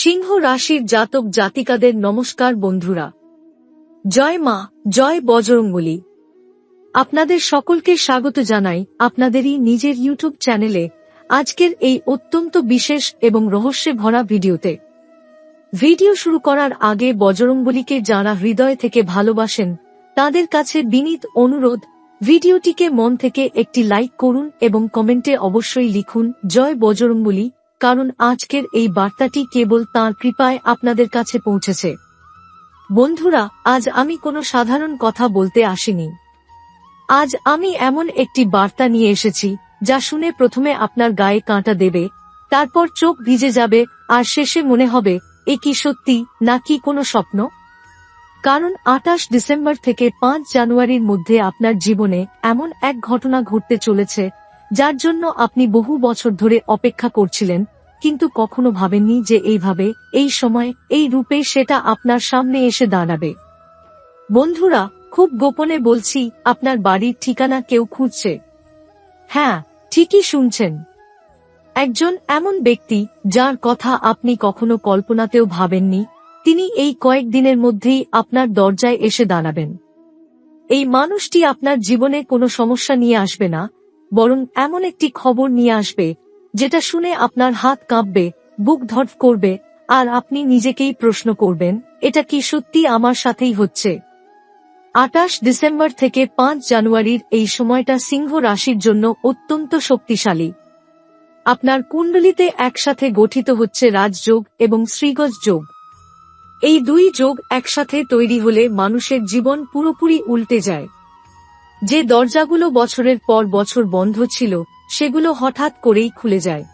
সিংহ রাশির জাতক জাতিকাদের নমস্কার, বন্ধুরা। জয় মা, জয় বজরঙ্গলী আপনাদের সকলকে স্বাগত জানাই আপনাদেরই নিজের ইউটিউব চ্যানেলে আজকের এই অত্যন্ত বিশেষ এবং রহস্যে ভরা ভিডিওতে। ভিডিও শুরু করার আগে বজরঙ্গলীকে যারা হৃদয় থেকে ভালোবাসেন, তাদের কাছে বিনীত অনুরোধ, ভিডিওটিকে মন থেকে একটি লাইক করুন এবং কমেন্টে অবশ্যই লিখুন, জয় বজরঙ্গলী কারণ আজকের এই বার্তাটি কেবল তাঁর কৃপায় আপনাদের কাছে পৌঁছেছে। বন্ধুরা, আজ আমি কোনো সাধারণ কথা বলতে আসিনি। আজ আমি এমন একটি বার্তা নিয়ে এসেছি, যা শুনে প্রথমে আপনার গায়ে কাঁটা দেবে, তারপর চোখ ভিজে যাবে, আর শেষে মনে হবে, এ কি সত্যি নাকি কোনো স্বপ্ন? কারণ আটাশ ডিসেম্বর থেকে পাঁচ জানুয়ারির মধ্যে আপনার জীবনে এমন এক ঘটনা ঘটতে চলেছে যার জন্য আপনি বহু বছর ধরে অপেক্ষা করছিলেন, কিন্তু কখনো ভাবেননি যে এইভাবে, এই সময়, এই রূপে সেটা আপনার সামনে এসে দাঁড়াবে। বন্ধুরা, খুব গোপনে বলছি, আপনার বাড়ির ঠিকানা কেউ খুঁজছে। হ্যাঁ ঠিকই শুনছেন। একজন এমন ব্যক্তি, যার কথা আপনি কখনো কল্পনাতেও ভাবেননি, তিনি এই কয়েক দিনের মধ্যেই আপনার দরজায় এসে দাঁড়াবেন। এই মানুষটি আপনার জীবনে কোনো সমস্যা নিয়ে আসবে না বরং এমন একটি খবর নিয়ে আসবে, যেটা শুনে আপনার হাত কাঁপবে, বুক ধর করবে, আর আপনি নিজেকেই প্রশ্ন করবেন, এটা কি সত্যি আমার সাথেই হচ্ছে? আটাশ ডিসেম্বর থেকে পাঁচ জানুয়ারির এই সময়টা সিংহ রাশির জন্য অত্যন্ত শক্তিশালী। আপনার কুণ্ডলিতে একসাথে গঠিত হচ্ছে রাজযোগ এবং শ্রীগজ যোগ। এই দুই যোগ একসাথে তৈরি হলে মানুষের জীবন পুরোপুরি উল্টে যায়। যে দরজাগুলো বছরের পর বছর বন্ধ ছিল, সেগুলো হঠাৎ করেই খুলে যায়।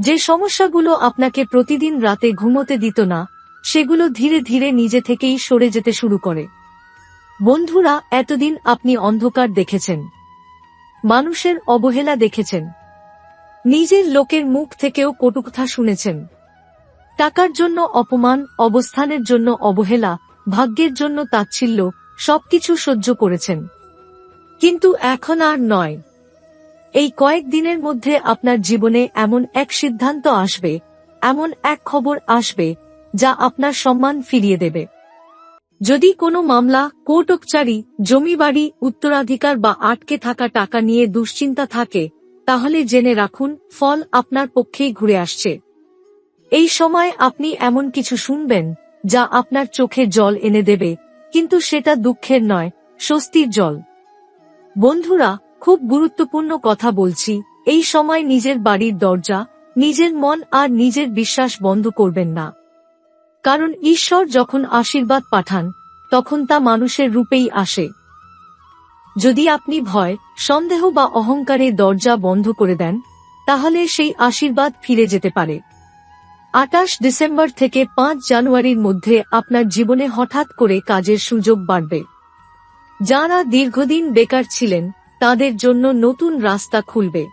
যে সমস্যাগুলো আপনাকে প্রতিদিন রাতে ঘুমোতে দিত না, সেগুলো ধীরে ধীরে নিজে থেকেই সরে যেতে শুরু করে। বন্ধুরা, এতদিন আপনি অন্ধকার দেখেছেন। মানুষের অবহেলা দেখেছেন। নিজের লোকের মুখ থেকেও কটুকথা শুনেছেন। টাকার জন্য অপমান, অবস্থানের জন্য অবহেলা, ভাগ্যের জন্য তাচ্ছিল্য, সবকিছু সহ্য করেছেন। কিন্তু এখন আর নয়। এই কয়েক দিনের মধ্যে আপনার জীবনে এমন এক সিদ্ধান্ত আসবে, এমন এক খবর আসবে, যা আপনার সম্মান ফিরিয়ে দেবে। যদি কোনো মামলা কোর্টকচারি জমি বাড়ি উত্তরাধিকার বা আটকে থাকা টাকা নিয়ে দুশ্চিন্তা থাকে, তাহলে জেনে রাখুন, ফল আপনার পক্ষেই ঘুরে আসছে। এই সময় আপনি এমন কিছু শুনবেন, যা আপনার চোখে জল এনে দেবে, কিন্তু সেটা দুঃখের নয়, স্বস্তির জল। বন্ধুরা, খুব গুরুত্বপূর্ণ কথা বলছি। এই সময় নিজের বাড়ির দরজা, নিজের মন আর নিজের বিশ্বাস বন্ধ করবেন না। কারণ ঈশ্বর যখন আশীর্বাদ পাঠান, তখন তা মানুষের রূপেই আসে। যদি আপনি ভয়, সন্দেহ বা অহংকারে দরজা বন্ধ করে দেন, তাহলে সেই আশীর্বাদ ফিরে যেতে পারে। আটাশ ডিসেম্বর থেকে পাঁচ জানুয়ারির মধ্যে আপনার জীবনে হঠাৎ করে কাজের সুযোগ বাড়বে। যারা দীর্ঘদিন বেকার ছিলেন, তাদের জন্য নতুন রাস্তা খুলবে।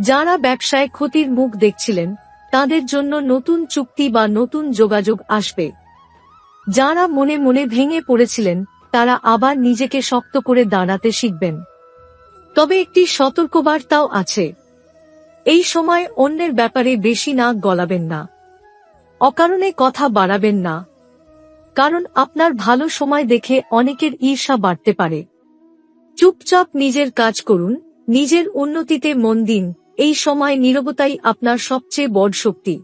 যারা ব্যবসায় ক্ষতির মুখ দেখছিলেন, তাদের জন্য নতুন চুক্তি বা নতুন যোগাযোগ আসবে। যারা মনে মনে ভেঙে পড়েছিলেন, তারা আবার নিজেকে শক্ত করে দাঁড়াতে শিখবেন। তবে একটি সতর্কবার্তাও আছে। এই সময় অন্যের ব্যাপারে বেশি নাক গলাবেন না। অকারণে কথা বাড়াবেন না। কারণ আপনার ভালো সময় দেখে অনেকের ঈর্ষা বাড়তে পারে। চুপচাপ নিজের কাজ করুন, নিজের উন্নতিতে মন দিন, এই সময় নিরবতাই আপনার সবচেয়ে বড় শক্তি।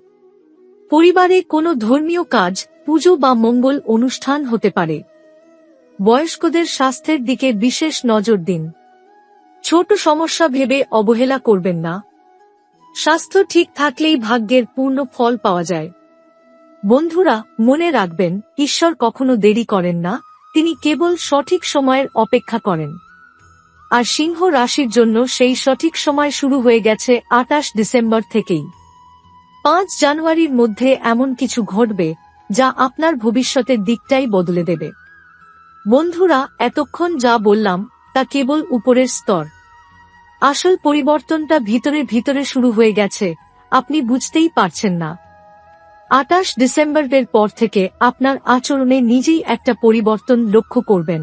পরিবারে কোনো ধর্মীয় কাজ, পুজো বা মঙ্গল অনুষ্ঠান হতে পারে। বয়স্কদের স্বাস্থ্যের দিকে বিশেষ নজর দিন। ছোট সমস্যা ভেবে অবহেলা করবেন না। স্বাস্থ্য ঠিক থাকলেই ভাগ্যের পূর্ণ ফল পাওয়া যায়। বন্ধুরা, মনে রাখবেন, ঈশ্বর কখনো দেরি করেন না, তিনি কেবল সঠিক সময়ের অপেক্ষা করেন। আর সিংহ রাশির জন্য সেই সঠিক সময় শুরু হয়ে গেছে আটাশ ডিসেম্বর থেকেই। পাঁচ জানুয়ারির মধ্যে এমন কিছু ঘটবে, যা আপনার ভবিষ্যতের দিকটাই বদলে দেবে। বন্ধুরা, এতক্ষণ যা বললাম, তা কেবল উপরের স্তর। আসল পরিবর্তনটা ভিতরে ভিতরে শুরু হয়ে গেছে, আপনি বুঝতেই পারছেন না। আটাশ ডিসেম্বরের পর থেকে আপনার আচরণে নিজেই একটা পরিবর্তন লক্ষ্য করবেন।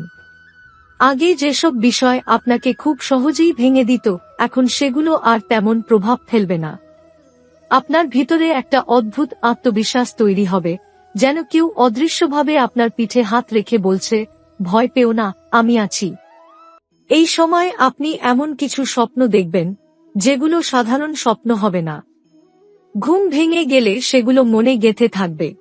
আগে যেসব বিষয় আপনাকে খুব সহজেই ভেঙে দিত, এখন সেগুলো আর তেমন প্রভাব ফেলবে না। আপনার ভিতরে একটা অদ্ভুত আত্মবিশ্বাস তৈরি হবে, যেন কেউ অদৃশ্যভাবে আপনার পিঠে হাত রেখে বলছে, ভয় পেও না, আমি আছি। এই সময় আপনি এমন কিছু স্বপ্ন দেখবেন, যেগুলো সাধারণ স্বপ্ন হবে না। ঘুম ভেঙে গেলে সেগুলো মনে গেথে থাকবে।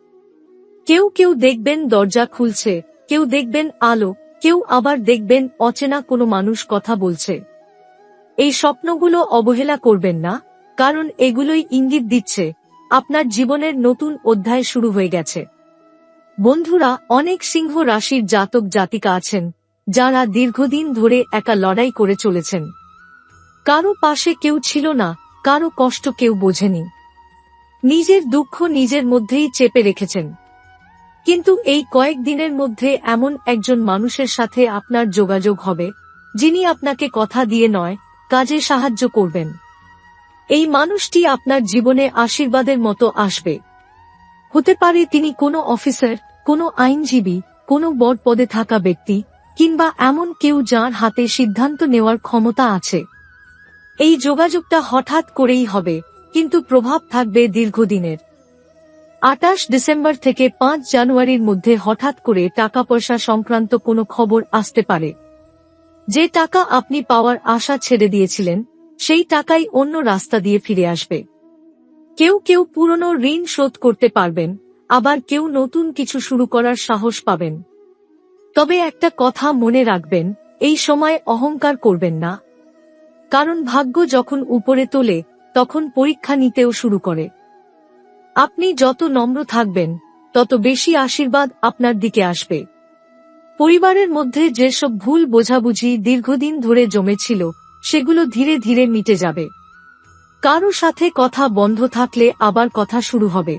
কেউ কেউ দেখবেন দরজা খুলছে, কেউ দেখবেন আলো, কেউ আবার দেখবেন অচেনা কোনো মানুষ কথা বলছে। এই স্বপ্নগুলো অবহেলা করবেন না, কারণ এগুলোই ইঙ্গিত দিচ্ছে, আপনার জীবনের নতুন অধ্যায় শুরু হয়ে গেছে। বন্ধুরা, অনেক সিংহ রাশির জাতক জাতিকা আছেন, যারা দীর্ঘদিন ধরে একা লড়াই করে চলেছেন। কারও পাশে কেউ ছিল না, কারও কষ্ট কেউ বোঝেনি। নিজের দুঃখ নিজের মধ্যেই চেপে রেখেছেন। কিন্তু এই কয়েক দিনের মধ্যে এমন একজন মানুষের সাথে আপনার যোগাযোগ হবে, যিনি আপনাকে কথা দিয়ে নয়, কাজে সাহায্য করবেন। এই মানুষটি আপনার জীবনে আশীর্বাদের মতো আসবে। হতে পারে তিনি কোনো অফিসার, কোনো আইনজীবী, কোনো বড় পদে থাকা ব্যক্তি, কিংবা এমন কেউ যার হাতে সিদ্ধান্ত নেওয়ার ক্ষমতা আছে। এই যোগাযোগটা হঠাৎ করেই হবে। কিন্তু প্রভাব থাকবে দীর্ঘদিনের। আটাশ ডিসেম্বর থেকে পাঁচ জানুয়ারির মধ্যে হঠাৎ করে টাকা পয়সা সংক্রান্ত কোনো খবর আসতে পারে। যে টাকা আপনি পাওয়ার আশা ছেড়ে দিয়েছিলেন, সেই টাকাই অন্য রাস্তা দিয়ে ফিরে আসবে। কেউ কেউ পুরনো ঋণ শোধ করতে পারবেন, আবার কেউ নতুন কিছু শুরু করার সাহস পাবেন। তবে একটা কথা মনে রাখবেন, এই সময় অহংকার করবেন না। কারণ ভাগ্য যখন উপরে তোলে তখন পরীক্ষা নিতেও শুরু করে। আপনি যত নম্র থাকবেন, তত বেশি আশীর্বাদ আপনার দিকে আসবে। পরিবারের মধ্যে যেসব ভুল বোঝাবুঝি দীর্ঘদিন ধরে জমেছিল, সেগুলো ধীরে ধীরে মিটে যাবে। কারও সাথে কথা বন্ধ থাকলে আবার কথা শুরু হবে।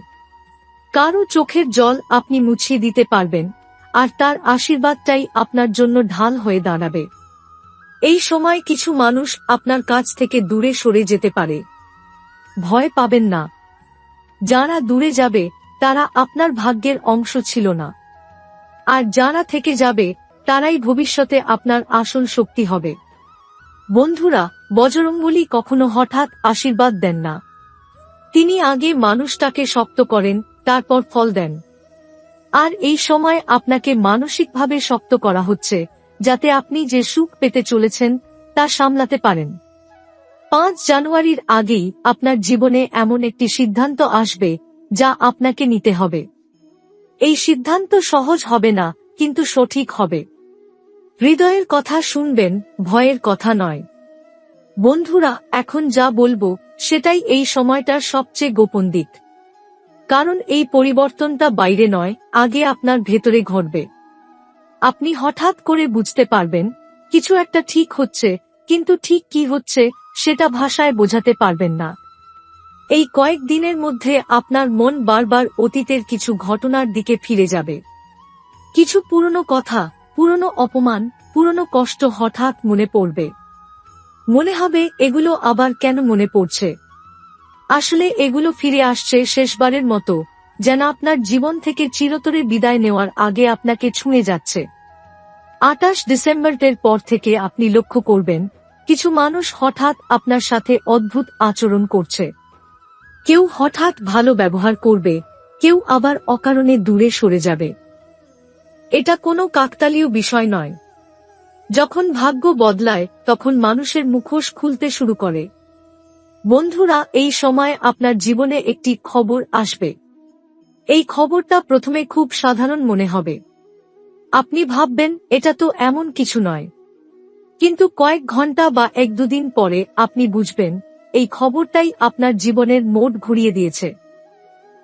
কারও চোখের জল আপনি মুছিয়ে দিতে পারবেন, আর তার আশীর্বাদটাই আপনার জন্য ঢাল হয়ে দাঁড়াবে। এই সময় কিছু মানুষ আপনার কাছ থেকে দূরে সরে যেতে পারে। ভয় পাবেন না। যারা দূরে যাবে, তারা আপনার ভাগ্যের অংশ ছিল না। আর যারা থেকে যাবে, তারাই ভবিষ্যতে আপনার আসল শক্তি হবে। বন্ধুরা বজরঙ্গলি কখনো হঠাৎ আশীর্বাদ দেন না। তিনি আগে মানুষটাকে শক্ত করেন, তারপর ফল দেন। আর এই সময় আপনাকে মানসিকভাবে শক্ত করা হচ্ছে, যাতে আপনি যে সুখ পেতে চলেছেন, তা সামলাতে পারেন। পাঁচ জানুয়ারির আগেই আপনার জীবনে এমন একটি সিদ্ধান্ত আসবে, যা আপনাকে নিতে হবে। এই সিদ্ধান্ত সহজ হবে না, কিন্তু সঠিক হবে। হৃদয়ের কথা শুনবেন, ভয়ের কথা নয়। বন্ধুরা, এখন যা বলব, সেটাই এই সময়টার সবচেয়ে গোপন দিক। কারণ এই পরিবর্তনটা বাইরে নয়, আগে আপনার ভেতরে ঘটবে। আপনি হঠাৎ করে বুঝতে পারবেন, কিছু একটা ঠিক হচ্ছে কিন্তু ঠিক কি হচ্ছে, সেটা ভাষায় বোঝাতে পারবেন না। এই কয়েক দিনের মধ্যে আপনার মন বারবার অতীতের কিছু ঘটনার দিকে ফিরে যাবে। কিছু পুরনো কথা, পুরনো অপমান, পুরনো কষ্ট হঠাৎ মনে পড়বে। মনে হবে, এগুলো আবার কেন মনে পড়ছে? আসলে এগুলো ফিরে আসছে শেষবারের মতো, যেন আপনার জীবন থেকে চিরতরে বিদায় নেওয়ার আগে আপনাকে ছুঁয়ে যাচ্ছে। আটাশ ডিসেম্বরের পর থেকে আপনি লক্ষ্য করবেন কিছু মানুষ হঠাৎ আপনার সাথে অদ্ভুত আচরণ করছে। কেউ হঠাৎ ভালো ব্যবহার করবে, কেউ আবার অকারণে দূরে সরে যাবে। এটা কোনো কাকতালীয় বিষয় নয়। যখন ভাগ্য বদলায়, তখন মানুষের মুখোশ খুলতে শুরু করে। বন্ধুরা, এই সময় আপনার জীবনে একটি খবর আসবে। এই খবরটা প্রথমে খুব সাধারণ মনে হবে। আপনি ভাববেন, এটা তো এমন কিছু নয়। কিন্তু কয়েক ঘণ্টা বা এক দুদিন পরে আপনি বুঝবেন, এই খবরটাই আপনার জীবনের মোড ঘুরিয়ে দিয়েছে।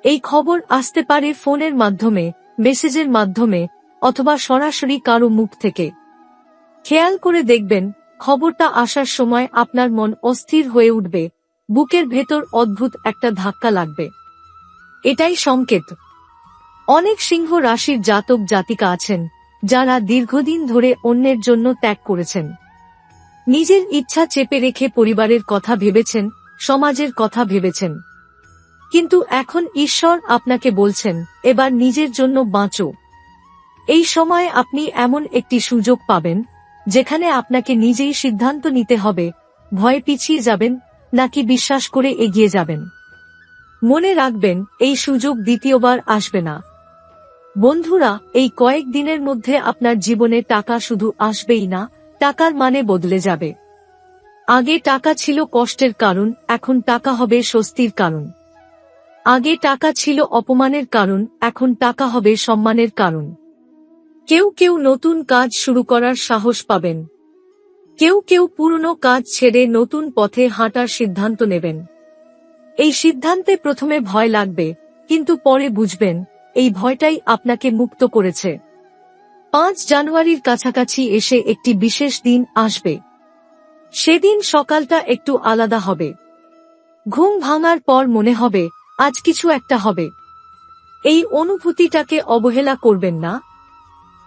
এই খবর আসতে পারে ফোনের মাধ্যমে, মেসেজের মাধ্যমে, অথবা সরাসরি কারও মুখ থেকে। খেয়াল করে দেখবেন, খবরটা আসার সময় আপনার মন অস্থির হয়ে উঠবে, বুকের ভেতর অদ্ভুত একটা ধাক্কা লাগবে। এটাই সংকেত। অনেক সিংহ রাশির জাতক জাতিকা আছেন, যারা দীর্ঘদিন ধরে অন্যের জন্য ত্যাগ করেছেন। নিজের ইচ্ছা চেপে রেখে পরিবারের কথা ভেবেছেন, সমাজের কথা ভেবেছেন। কিন্তু এখন ঈশ্বর আপনাকে বলছেন, এবার নিজের জন্য বাঁচো। এই সময় আপনি এমন একটি সুযোগ পাবেন, যেখানে আপনাকে নিজেই সিদ্ধান্ত নিতে হবে, ভয় পিছিয়ে যাবেন, নাকি বিশ্বাস করে এগিয়ে যাবেন। মনে রাখবেন, এই সুযোগ দ্বিতীয়বার আসবে না। বন্ধুরা, এই কয়েক দিনের মধ্যে আপনার জীবনে টাকা শুধু আসবেই না টাকার মানে বদলে যাবে। আগে টাকা ছিল কষ্টের কারণ, এখন টাকা হবে স্বস্তির কারণ। আগে টাকা ছিল অপমানের কারণ, এখন টাকা হবে সম্মানের কারণ। কেউ কেউ নতুন কাজ শুরু করার সাহস পাবেন। কেউ কেউ পুরনো কাজ ছেড়ে নতুন পথে হাঁটার সিদ্ধান্ত নেবেন। এই সিদ্ধান্তে প্রথমে ভয় লাগবে, কিন্তু পরে বুঝবেন, এই ভয়টাই আপনাকে মুক্ত করেছে। পাঁচ জানুয়ারির কাছাকাছি এসে একটি বিশেষ দিন আসবে। সেদিন সকালটা একটু আলাদা হবে। ঘুম ভাঙার পর মনে হবে, আজ কিছু একটা হবে। এই অনুভূতিটাকে অবহেলা করবেন না।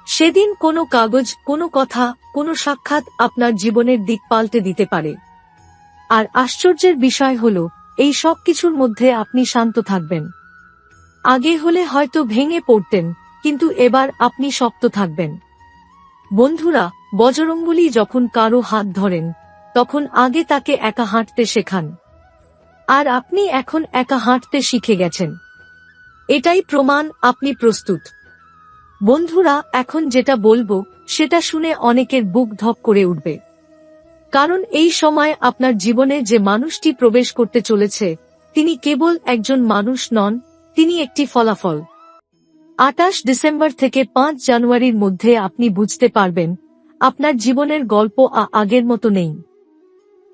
সেদিন কোনো কাগজ, কোনো কথা, কোনো সাক্ষাৎ আপনার জীবনের দিক পাল্টে দিতে পারে। আর আশ্চর্যের বিষয় হল, এই সব কিছুর মধ্যে আপনি শান্ত থাকবেন। আগে হলে হয়তো ভেঙে পড়তেন কিন্তু এবার আপনি শক্ত থাকবেন। বন্ধুরা, বজরঙ্গলি যখন কারও হাত ধরেন, তখন আগে তাকে একা হাঁটতে শেখান। আর আপনি এখন একা হাঁটতে শিখে গেছেন। এটাই প্রমাণ আপনি প্রস্তুত। বন্ধুরা, এখন যেটা বলব, সেটা শুনে অনেকের বুক ধপ করে উঠবে। কারণ এই সময় আপনার জীবনে যে মানুষটি প্রবেশ করতে চলেছে, তিনি কেবল একজন মানুষ নন, তিনি একটি ফলাফল। আটাশ ডিসেম্বর থেকে পাঁচ জানুয়ারির মধ্যে আপনি বুঝতে পারবেন, আপনার জীবনের গল্প আগের মতো নেই।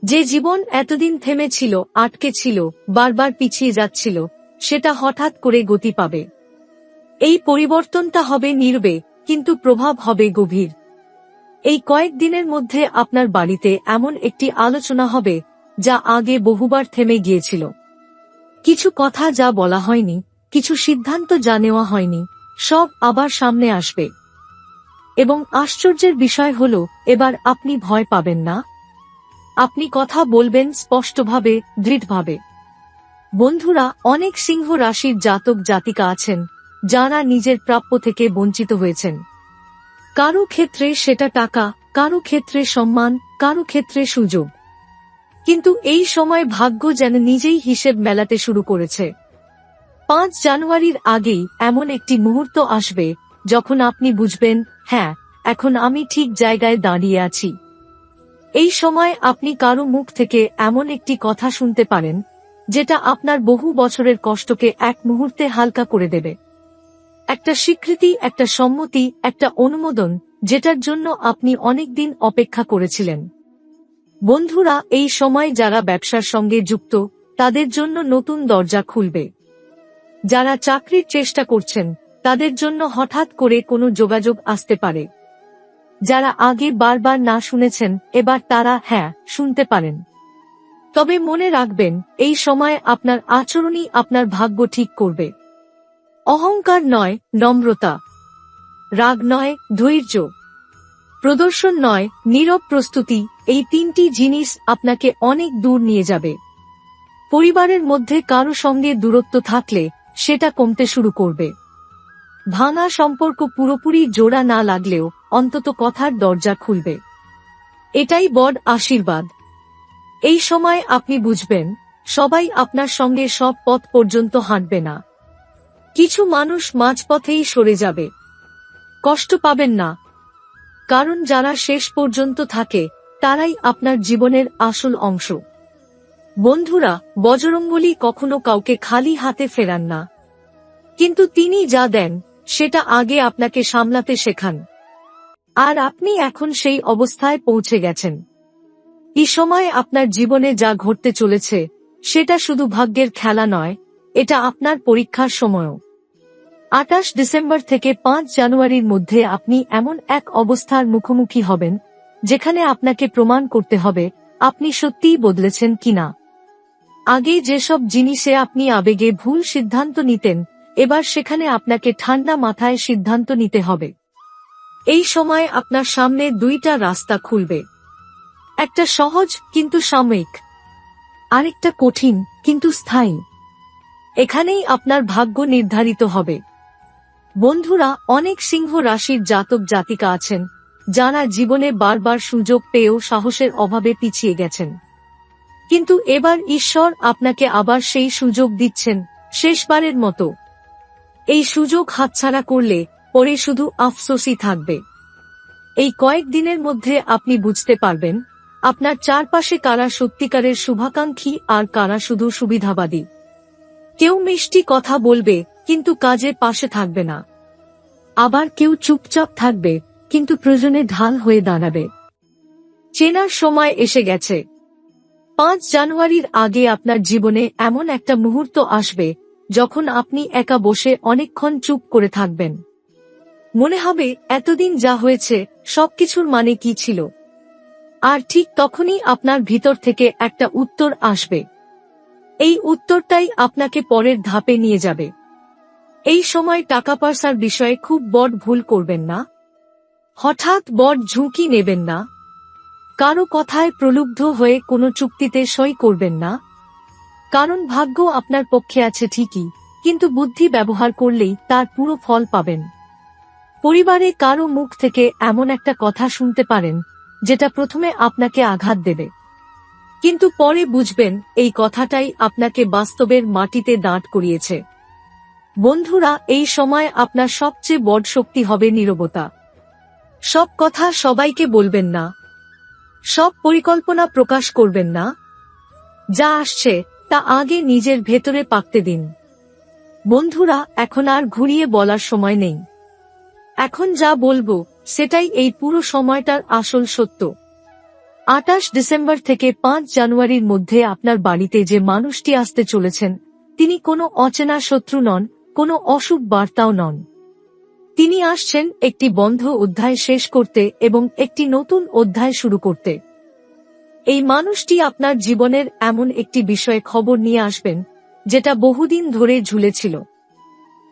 যে জীবন এতদিন থেমেছিল, আটকে ছিল, বারবার পিছিয়ে যাচ্ছিল, সেটা হঠাৎ করে গতি পাবে। এই পরিবর্তনটা হবে নির্বে, কিন্তু প্রভাব হবে গভীর। এই কয়েক দিনের মধ্যে আপনার বাড়িতে এমন একটি আলোচনা হবে, যা আগে বহুবার থেমে গিয়েছিল। কিছু কথা যা বলা হয়নি, কিছু সিদ্ধান্ত যা নেওয়া হয়নি সব আবার সামনে আসবে। এবং আশ্চর্যের বিষয় হল, এবার আপনি ভয় পাবেন না। আপনি কথা বলবেন স্পষ্টভাবে, দৃঢ়ভাবে। বন্ধুরা, অনেক সিংহ রাশির জাতক জাতিকা আছেন, যারা নিজের প্রাপ্য থেকে বঞ্চিত হয়েছেন। কারও ক্ষেত্রে সেটা টাকা, কারও ক্ষেত্রে সম্মান, কারও ক্ষেত্রে সুযোগ। কিন্তু এই সময় ভাগ্য যেন নিজেই হিসেব মেলাতে শুরু করেছে। পাঁচ জানুয়ারির আগেই এমন একটি মুহূর্ত আসবে, যখন আপনি বুঝবেন হ্যাঁ এখন আমি ঠিক জায়গায় দাঁড়িয়ে আছি। এই সময় আপনি কারও মুখ থেকে এমন একটি কথা শুনতে পারেন, যেটা আপনার বহু বছরের কষ্টকে এক মুহূর্তে হালকা করে দেবে। একটা স্বীকৃতি, একটা সম্মতি, একটা অনুমোদন, যেটার জন্য আপনি অনেকদিন অপেক্ষা করেছিলেন। বন্ধুরা, এই সময় যারা ব্যবসার সঙ্গে যুক্ত, তাদের জন্য নতুন দরজা খুলবে। যারা চাকরির চেষ্টা করছেন, তাদের জন্য হঠাৎ করে কোনো যোগাযোগ আসতে পারে। যারা আগে বারবার না শুনেছেন, এবার তারা হ্যাঁ শুনতে পারেন। তবে মনে রাখবেন, এই সময় আপনার আচরণই আপনার ভাগ্য ঠিক করবে। অহংকার নয়, নম্রতা। রাগ নয়, ধৈর্য। প্রদর্শন নয়, নীরব প্রস্তুতি, এই তিনটি জিনিস আপনাকে অনেক দূর নিয়ে যাবে। পরিবারের মধ্যে কারও সঙ্গে দূরত্ব থাকলে সেটা কমতে শুরু করবে। ভাঙা সম্পর্ক পুরোপুরি জোড়া না লাগলেও অন্তত কথার দরজা খুলবে। এটাই বড আশীর্বাদ। এই সময় আপনি বুঝবেন, সবাই আপনার সঙ্গে সব পথ পর্যন্ত হাঁটবে না। কিছু মানুষ মাঝপথেই সরে যাবে। কষ্ট পাবেন না। কারণ যারা শেষ পর্যন্ত থাকে, তারাই আপনার জীবনের আসল অংশ। বন্ধুরা, বজরঙ্গলি কখনো কাউকে খালি হাতে ফেরান না। কিন্তু তিনি যা দেন, সেটা আগে আপনাকে সামলাতে শেখান। আর আপনি এখন সেই অবস্থায় পৌঁছে গেছেন। এই সময় আপনার জীবনে যা ঘটতে চলেছে, সেটা শুধু ভাগ্যের খেলা নয়, এটা আপনার পরীক্ষার সময়ও। আটাশ ডিসেম্বর থেকে পাঁচ জানুয়ারির মধ্যে আপনি এমন এক অবস্থার মুখোমুখি হবেন, যেখানে আপনাকে প্রমাণ করতে হবে, আপনি সত্যিই বদলেছেন কিনা। আগে যেসব জিনিসে আপনি আবেগে ভুল সিদ্ধান্ত নিতেন, এবার সেখানে আপনাকে ঠান্ডা মাথায় সিদ্ধান্ত নিতে হবে। এই সময় আপনার সামনে দুইটা রাস্তা খুলবে। একটা সহজ, কিন্তু সাময়িক। আরেকটা কঠিন, কিন্তু স্থায়ী। এখানেই আপনার ভাগ্য নির্ধারিত হবে। বন্ধুরা, অনেক সিংহ রাশির জাতক জাতিকা আছেন, যারা জীবনে বারবার সুযোগ পেয়েও সাহসের অভাবে পিছিয়ে গেছেন। কিন্তু এবার ঈশ্বর আপনাকে আবার সেই সুযোগ দিচ্ছেন, শেষবারের মতো। এই সুযোগ হাতছাড়া করলে পরে শুধু আফসোসই থাকবে। এই কয়েক দিনের মধ্যে আপনি বুঝতে পারবেন, আপনার চারপাশে কারা সত্যিকারের শুভাকাঙ্ক্ষী আর কারা শুধু সুবিধাবাদী। কেউ মিষ্টি কথা বলবে, কিন্তু কাজে পাশে থাকবে না। আবার কেউ চুপচাপ থাকবে, কিন্তু প্রয়োজনে ঢাল হয়ে দাঁড়াবে। চেনার সময় এসে গেছে। পাঁচ জানুয়ারির আগে আপনার জীবনে এমন একটা মুহূর্ত আসবে, যখন আপনি একা বসে অনেকক্ষণ চুপ করে থাকবেন। মনে হবে, এতদিন যা হয়েছে, সবকিছুর মানে কি ছিল? আর ঠিক তখনই আপনার ভিতর থেকে একটা উত্তর আসবে। এই উত্তরটাই আপনাকে পরের ধাপে নিয়ে যাবে। এই সময় টাকা পয়সার বিষয়ে খুব বড় ভুল করবেন না। হঠাৎ বড় ঝুঁকি নেবেন না। কারও কথায় প্রলুব্ধ হয়ে কোনো চুক্তিতে সই করবেন না। কারণ ভাগ্য আপনার পক্ষে আছে ঠিকই, কিন্তু বুদ্ধি ব্যবহার করলেই তার পুরো ফল পাবেন। পরিবারে কারও মুখ থেকে এমন একটা কথা শুনতে পারেন, যেটা প্রথমে আপনাকে আঘাত দেবে। কিন্তু পরে বুঝবেন, এই কথাটাই আপনাকে বাস্তবের মাটিতে দাঁড় করিয়েছে। বন্ধুরা, এই সময় আপনার সবচেয়ে বড় শক্তি হবে নীরবতা। সব কথা সবাইকে বলবেন না সব পরিকল্পনা প্রকাশ করবেন না। যা আসছে, তা আগে নিজের ভেতরে পাকতে দিন। বন্ধুরা, এখন আর ঘুরিয়ে বলার সময় নেই। এখন যা বলব, সেটাই এই পুরো সময়টার আসল সত্য। আটাশ ডিসেম্বর থেকে পাঁচ জানুয়ারির মধ্যে আপনার বাড়িতে যে মানুষটি আসতে চলেছেন, তিনি কোনো অচেনা শত্রু নন, কোনো অশুভ বার্তাও নন। তিনি আসছেন একটি বন্ধ অধ্যায় শেষ করতে এবং একটি নতুন অধ্যায় শুরু করতে। এই মানুষটি আপনার জীবনের এমন একটি বিষয়ে খবর নিয়ে আসবেন, যেটা বহুদিন ধরে ঝুলেছিল।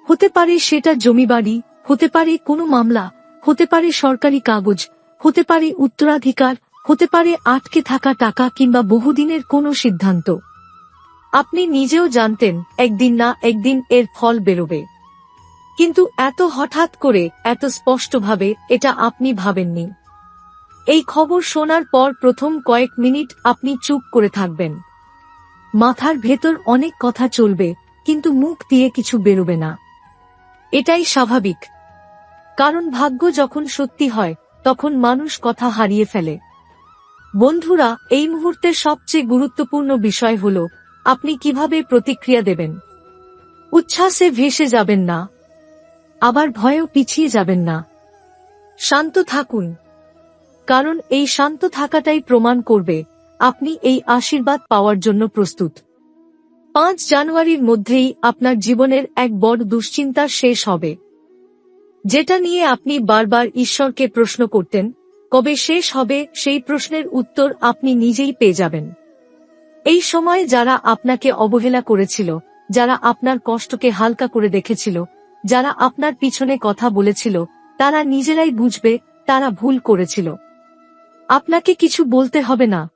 হতে পারে সেটা জমিবাড়ি, হতে পারে কোনো মামলা, হতে পারে সরকারি কাগজ, হতে পারে উত্তরাধিকার, হতে পারে আটকে থাকা টাকা কিংবা বহুদিনের কোনো সিদ্ধান্ত। আপনি নিজেও জানতেন, একদিন না একদিন এর ফল বেরোবে। কিন্তু এত হঠাৎ করে, এত স্পষ্টভাবে, এটা আপনি ভাবেননি। এই খবর শোনার পর প্রথম কয়েক মিনিট আপনি চুপ করে থাকবেন। মাথার ভেতর অনেক কথা চলবে, কিন্তু মুখ দিয়ে কিছু বেরোবে না। এটাই স্বাভাবিক। কারণ ভাগ্য যখন সত্যি হয়, তখন মানুষ কথা হারিয়ে ফেলে। বন্ধুরা, এই মুহূর্তে সবচেয়ে গুরুত্বপূর্ণ বিষয় হল, আপনি কীভাবে প্রতিক্রিয়া দেবেন? উচ্ছ্বাসে ভেসে যাবেন না। আবার ভয়েও পিছিয়ে যাবেন না। শান্ত থাকুন। কারণ এই শান্ত থাকাটাই প্রমাণ করবে আপনি এই আশীর্বাদ পাওয়ার জন্য প্রস্তুত। পাঁচ জানুয়ারির মধ্যেই আপনার জীবনের এক বড় দুশ্চিন্তা শেষ হবে। যেটা নিয়ে আপনি বারবার ঈশ্বরকে প্রশ্ন করতেন, কবে শেষ হবে সেই প্রশ্নের উত্তর আপনি নিজেই পেয়ে যাবেন। এই সময় যারা আপনাকে অবহেলা করেছিল, যারা আপনার কষ্টকে হালকা করে দেখেছিল যারা আপনার পিছনে কথা বলেছিল, তারা নিজেরাই বুঝবে, তারা ভুল করেছিল। আপনাকে কিছু বলতে হবে না।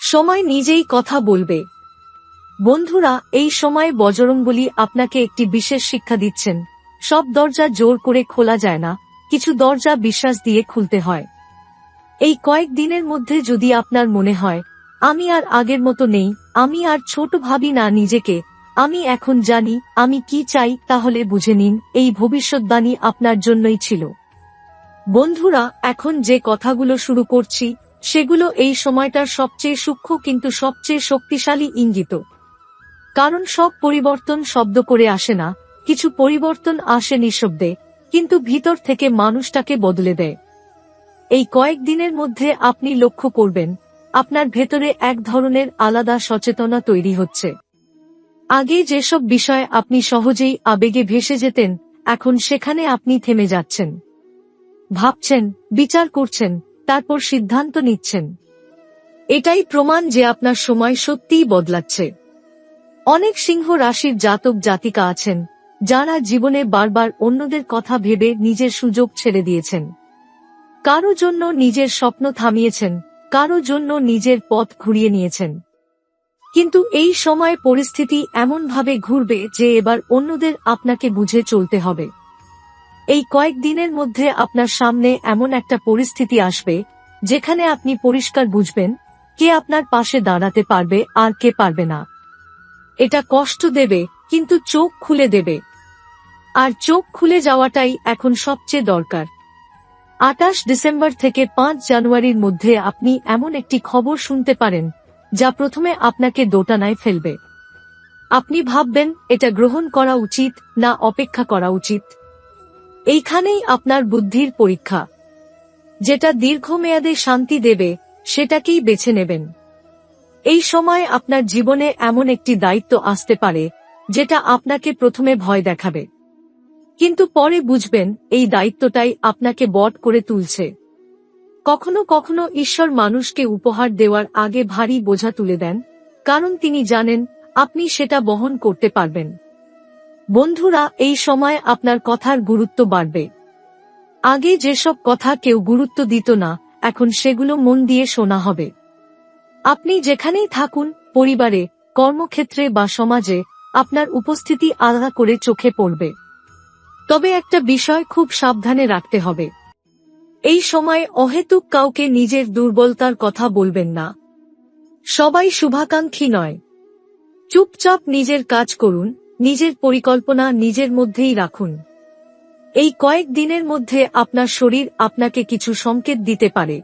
সময় নিজেই কথা বলবে। বন্ধুরা, এই সময় বজরঙ্গলি আপনাকে একটি বিশেষ শিক্ষা দিচ্ছেন। সব দরজা জোর করে খোলা যায় না, কিছু দরজা বিশ্বাস দিয়ে খুলতে হয়। এই কয়েক দিনের মধ্যে যদি আপনার মনে হয়, আমি আর আগের মতো নেই, আমি আর ছোট ভাবি না নিজেকে আমি এখন জানি, আমি কি চাই, তাহলে বুঝে নিন, এই ভবিষ্যৎবাণী আপনার জন্যই ছিল। বন্ধুরা, এখন যে কথাগুলো শুরু করছি, সেগুলো এই সময়টার সবচেয়ে সূক্ষ্ম কিন্তু সবচেয়ে শক্তিশালী ইঙ্গিত। কারণ সব পরিবর্তন শব্দ করে আসে না, কিছু পরিবর্তন আসে নিঃশব্দে, কিন্তু ভিতর থেকে মানুষটাকে বদলে দেয়। এই কয়েক দিনের মধ্যে আপনি লক্ষ্য করবেন, আপনার ভেতরে এক ধরনের আলাদা সচেতনা তৈরি হচ্ছে। আগে যেসব বিষয় আপনি সহজেই আবেগে ভেসে যেতেন, এখন সেখানে আপনি থেমে যাচ্ছেন। ভাবছেন, বিচার করছেন, তারপর সিদ্ধান্ত নিচ্ছেন। এটাই প্রমাণ যে আপনার সময় সত্যিই বদলাচ্ছে। অনেক সিংহ রাশির জাতক জাতিকা আছেন, যারা জীবনে বারবার অন্যদের কথা ভেবে নিজের সুযোগ ছেড়ে দিয়েছেন। কারও জন্য নিজের স্বপ্ন থামিয়েছেন, কারও জন্য নিজের পথ ঘুরিয়ে নিয়েছেন। কিন্তু এই সময় পরিস্থিতি এমনভাবে ঘুরবে যে এবার অন্যদের আপনাকে বুঝে চলতে হবে। এই কয়েক দিনের মধ্যে আপনার সামনে এমন একটা পরিস্থিতি আসবে, যেখানে আপনি পরিষ্কার বুঝবেন কে আপনার পাশে দাঁড়াতে পারবে আর কে পারবে না। এটা কষ্ট দেবে, কিন্তু চোখ খুলে দেবে। আর চোখ খুলে যাওয়াটাই এখন সবচেয়ে দরকার। আটাশ ডিসেম্বর থেকে পাঁচ জানুয়ারির মধ্যে আপনি এমন একটি খবর শুনতে পারেন যা প্রথমে আপনাকে দোটানায় ফেলবে। আপনি ভাববেন, এটা গ্রহণ করা উচিত, না অপেক্ষা করা উচিত। এইখানেই আপনার বুদ্ধির পরীক্ষা। যেটা দীর্ঘমেয়াদে শান্তি দেবে, সেটাকেই বেছে নেবেন। এই সময় আপনার জীবনে এমন একটি দায়িত্ব আসতে পারে, যেটা আপনাকে প্রথমে ভয় দেখাবে। কিন্তু পরে বুঝবেন, এই দায়িত্বটাই আপনাকে বট করে তুলছে। কখনো কখনো ঈশ্বর মানুষকে উপহার দেওয়ার আগে ভারী বোঝা তুলে দেন, কারণ তিনি জানেন, আপনি সেটা বহন করতে পারবেন। বন্ধুরা, এই সময় আপনার কথার গুরুত্ব বাড়বে। আগে যেসব কথা কেউ গুরুত্ব দিত না, এখন সেগুলো মন দিয়ে শোনা হবে। আপনি যেখানেই থাকুন, পরিবারে, কর্মক্ষেত্রে বা সমাজে, আপনার উপস্থিতি আলাদা করে চোখে পড়বে। তবে একটা বিষয় খুব সাবধানে রাখতে হবে। এই সময় অহেতুক কাউকে নিজের দুর্বলতার কথা বলবেন না। সবাই শুভাকাঙ্ক্ষী নয়। চুপচাপ নিজের কাজ করুন, নিজের পরিকল্পনা নিজের মধ্যেই রাখুন। এই কয়েক দিনের মধ্যে আপনার শরীর আপনাকে কিছু সংকেত দিতে পারে।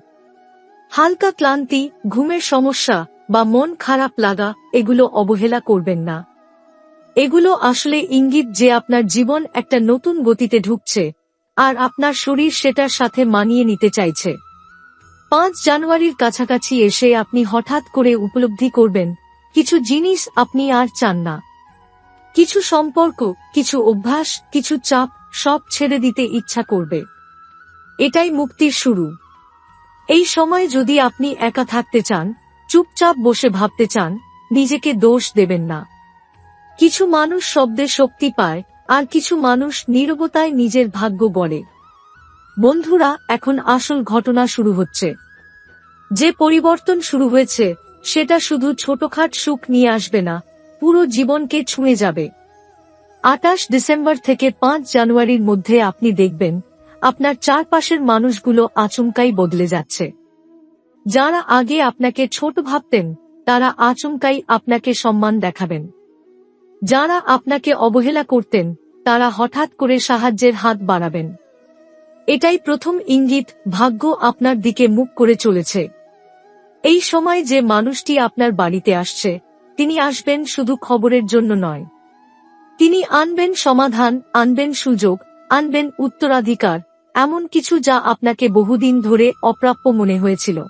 হালকা ক্লান্তি, ঘুমের সমস্যা বা মন খারাপ লাগা, এগুলো অবহেলা করবেন না। এগুলো আসলে ইঙ্গিত যে আপনার জীবন একটা নতুন গতিতে ঢুকছে। আর আপনার শরীর সেটার সাথে মানিয়ে নিতে চাইছে। পাঁচ জানুয়ারির কাছাকাছি এসে আপনি হঠাৎ করে উপলব্ধি করবেন, কিছু জিনিস আপনি আর চান না। কিছু সম্পর্ক, কিছু অভ্যাস, কিছু চাপ সব ছেড়ে দিতে ইচ্ছা করবে। এটাই মুক্তির শুরু। এই সময় যদি আপনি একা থাকতে চান, চুপচাপ বসে ভাবতে চান, নিজেকে দোষ দেবেন না। কিছু মানুষ শব্দে শক্তি পায় আর কিছু মানুষ নীরবতায় নিজের ভাগ্য গড়ে। বন্ধুরা, এখন আসল ঘটনা শুরু হচ্ছে। যে পরিবর্তন শুরু হয়েছে, সেটা শুধু ছোটখাট সুখ নিয়ে আসবে না, পুরো জীবনকে ছুঁয়ে যাবে। আটাশ ডিসেম্বর থেকে পাঁচ জানুয়ারির মধ্যে আপনি দেখবেন, আপনার চারপাশের মানুষগুলো আচমকাই বদলে যাচ্ছে। যারা আগে আপনাকে ছোট ভাবতেন, তারা আচমকাই আপনাকে সম্মান দেখাবেন। যারা আপনাকে অবহেলা করতেন, তারা হঠাৎ করে সাহায্যের হাত বাড়াবেন। এটাই প্রথম ইঙ্গিত ভাগ্য আপনার দিকে মুখ করে চলেছে। এই সময় যে মানুষটি আপনার বাড়িতে আসছে, তিনি আসবেন শুধু খবরের জন্য নয়। তিনি আনবেন সমাধান, আনবেন সুযোগ, আনবেন উত্তরাধিকার, এমন কিছু যা আপনাকে বহুদিন ধরে অপ্রাপ্য মনে হয়েছিল।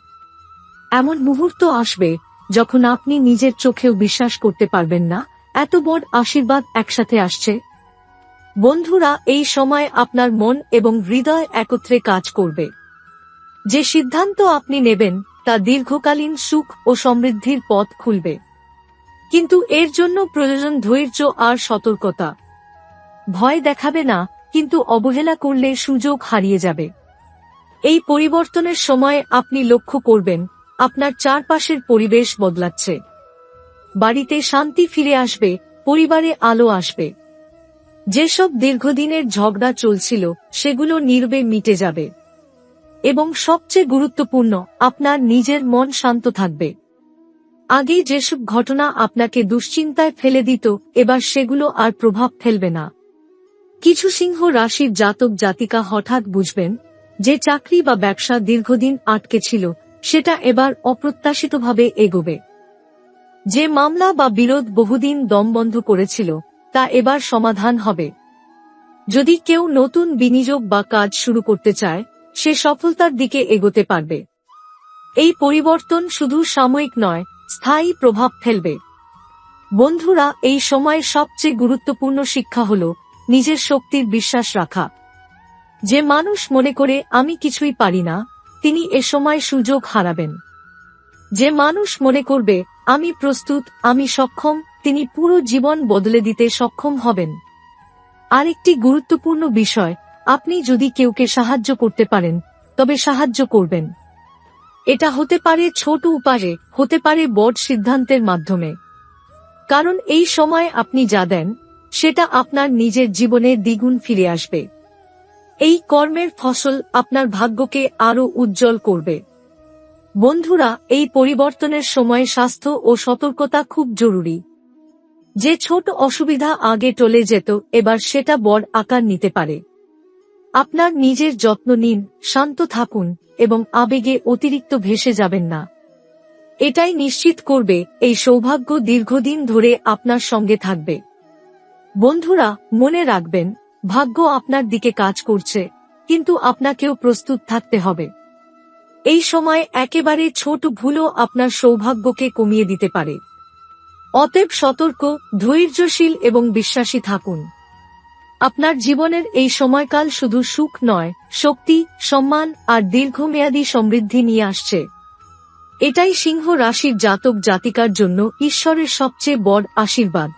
এমন মুহূর্ত আসবে যখন আপনি নিজের চোখেও বিশ্বাস করতে পারবেন না। এত বড় আশীর্বাদ একসাথে আসছে। বন্ধুরা, এই সময় আপনার মন এবং হৃদয় একত্রে কাজ করবে। যে সিদ্ধান্ত আপনি নেবেন, তা দীর্ঘকালীন সুখ ও সমৃদ্ধির পথ খুলবে। কিন্তু এর জন্য প্রয়োজন ধৈর্য আর সতর্কতা। ভয় দেখাবে না, কিন্তু অবহেলা করলে সুযোগ হারিয়ে যাবে। এই পরিবর্তনের সময় আপনি লক্ষ্য করবেন, আপনার চারপাশের পরিবেশ বদলাচ্ছে। বাড়িতে শান্তি ফিরে আসবে, পরিবারে আলো আসবে। যেসব দীর্ঘদিনের ঝগড়া চলছিল, সেগুলো নির্বে মিটে যাবে। এবং সবচেয়ে গুরুত্বপূর্ণ, আপনার নিজের মন শান্ত থাকবে। আগে যেসব ঘটনা আপনাকে দুশ্চিন্তায় ফেলে দিত, এবার সেগুলো আর প্রভাব ফেলবে না। কিছু সিংহ রাশির জাতক জাতিকা হঠাৎ বুঝবেন, যে চাকরি বা ব্যবসা দীর্ঘদিন আটকে ছিল, সেটা এবার অপ্রত্যাশিতভাবে এগোবে। যে মামলা বা বিরোধ বহুদিন দম বন্ধ করেছিল, তা এবার সমাধান হবে। যদি কেউ নতুন বিনিয়োগ বা কাজ শুরু করতে চায়, সে সফলতার দিকে এগোতে পারবে। এই পরিবর্তন শুধু সাময়িক নয়, স্থায়ী প্রভাব ফেলবে। বন্ধুরা, এই সময় সবচেয়ে গুরুত্বপূর্ণ শিক্ষা হল নিজের শক্তির বিশ্বাস রাখা। যে মানুষ মনে করে, আমি কিছুই পারি না, তিনি এ সময় সুযোগ হারাবেন। যে মানুষ মনে করবে আমি প্রস্তুত, আমি সক্ষম, তিনি পুরো জীবন বদলে দিতে সক্ষম হবেন। আরেকটি গুরুত্বপূর্ণ বিষয়, আপনি যদি কেউকে সাহায্য করতে পারেন, তবে সাহায্য করবেন। এটা হতে পারে ছোট উপায়ে, হতে পারে বড় সিদ্ধান্তের মাধ্যমে। কারণ এই সময় আপনি যা দেন, সেটা আপনার নিজের জীবনে দ্বিগুণ ফিরে আসবে। এই কর্মের ফসল আপনার ভাগ্যকে আরও উজ্জ্বল করবে। বন্ধুরা, এই পরিবর্তনের সময় স্বাস্থ্য ও সতর্কতা খুব জরুরি। যে ছোট অসুবিধা আগে টলে যেত, এবার সেটা বড় আকার নিতে পারে। আপনার নিজের যত্ন নিন, শান্ত থাকুন, এবং আবেগে অতিরিক্ত ভেসে যাবেন না। এটাই নিশ্চিত করবে, এই সৌভাগ্য দীর্ঘদিন ধরে আপনার সঙ্গে থাকবে। বন্ধুরা, মনে রাখবেন, ভাগ্য আপনার দিকে কাজ করছে, কিন্তু আপনাকেও প্রস্তুত থাকতে হবে। এই সময় একেবারে ছোট ভুলও আপনার সৌভাগ্যকে কমিয়ে দিতে পারে। অতএব সতর্ক, ধৈর্যশীল এবং বিশ্বাসী থাকুন। আপনার জীবনের এই সময়কাল শুধু সুখ নয়, শক্তি, সম্মান আর দীর্ঘমেয়াদী সমৃদ্ধি নিয়ে আসছে। এটাই সিংহ রাশির জাতক জাতিকার জন্য ঈশ্বরের সবচেয়ে বড় আশীর্বাদ।